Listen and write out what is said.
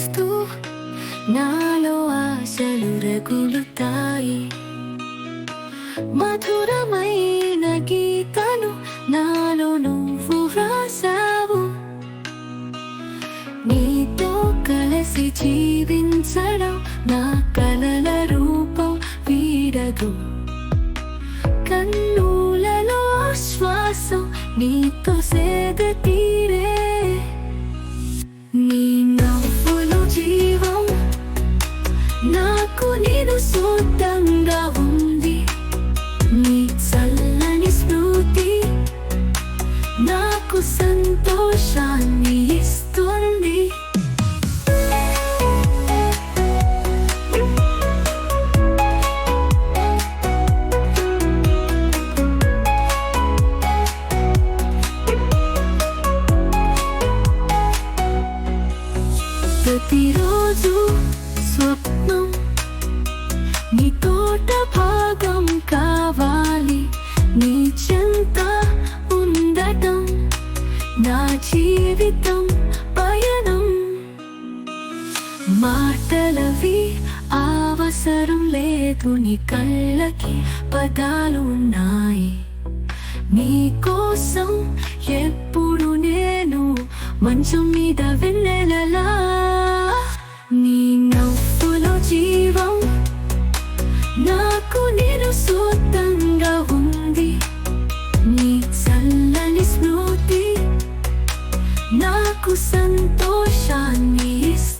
చూస్తూ నాలో ఆశలు రగులుతాయి. మధురమైన గీతను నాలో నువ్వు వ్రాసావు. నీతో కలిసి జీవించడం నా కలల రూపం వీడదు. కన్నులలో శ్వాసం నీతో సేదతీ ప్రతిరోజు స్వప్నం. నీ తోట భాగం కావాలి. నీ చెంత ఉండటం. నా జీవితం పయనం. మాటలవి అవసరం లేదు. నీ కళ్ళకి పదాలు ఉన్నాయి నీ కోసం ఎప్పుడు నేను మంచం మీద たくさんとシャニース